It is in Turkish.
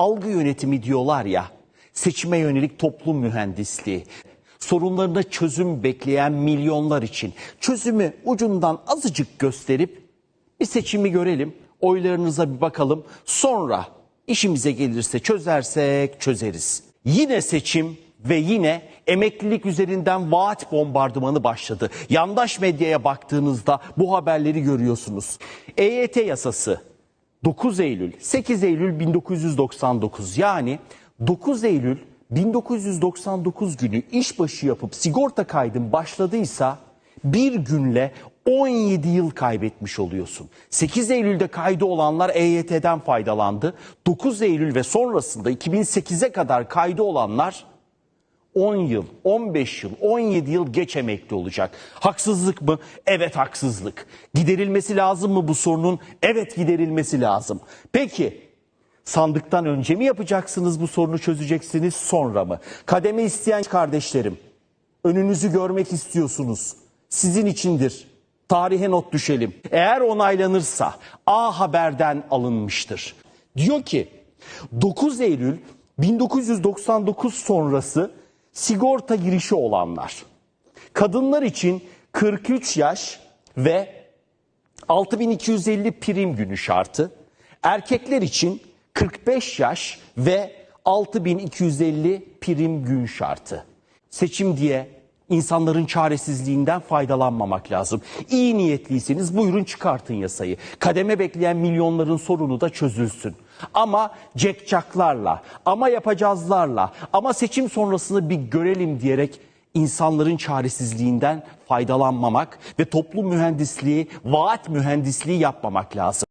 algı yönetimi diyorlar ya, seçime yönelik toplum mühendisliği. Sorunlarına çözüm bekleyen milyonlar için çözümü ucundan azıcık gösterip bir seçimi görelim, oylarınıza bir bakalım. Sonra işimize gelirse çözersek çözeriz. Yine seçim ve yine emeklilik üzerinden vaat bombardımanı başladı. Yandaş medyaya baktığınızda bu haberleri görüyorsunuz. EYT yasası 9 Eylül, 8 Eylül 1999 yani 9 Eylül 1999 günü işbaşı yapıp sigorta kaydın başladıysa bir günle 17 yıl kaybetmiş oluyorsun. 8 Eylül'de kaydı olanlar EYT'den faydalandı. 9 Eylül ve sonrasında 2008'e kadar kaydı olanlar 10 yıl, 15 yıl, 17 yıl geç emekli olacak. Haksızlık mı? Evet haksızlık. Giderilmesi lazım mı bu sorunun? Evet giderilmesi lazım. Peki sandıktan önce mi yapacaksınız bu sorunu çözeceksiniz sonra mı? Kademe isteyen kardeşlerim önünüzü görmek istiyorsunuz. Sizin içindir. Tarihe not düşelim. Eğer onaylanırsa A Haber'den alınmıştır. Diyor ki 9 Eylül 1999 sonrası sigorta girişi olanlar. Kadınlar için 43 yaş ve 6250 prim günü şartı. Erkekler için 45 yaş ve 6250 prim gün şartı. Seçim diye insanların çaresizliğinden faydalanmamak lazım. İyi niyetliyseniz buyurun çıkartın yasayı. Kademe bekleyen milyonların sorunu da çözülsün. Ama cekcaklarla, ama yapacağızlarla, ama seçim sonrasını bir görelim diyerek insanların çaresizliğinden faydalanmamak ve toplum mühendisliği, vaat mühendisliği yapmamak lazım.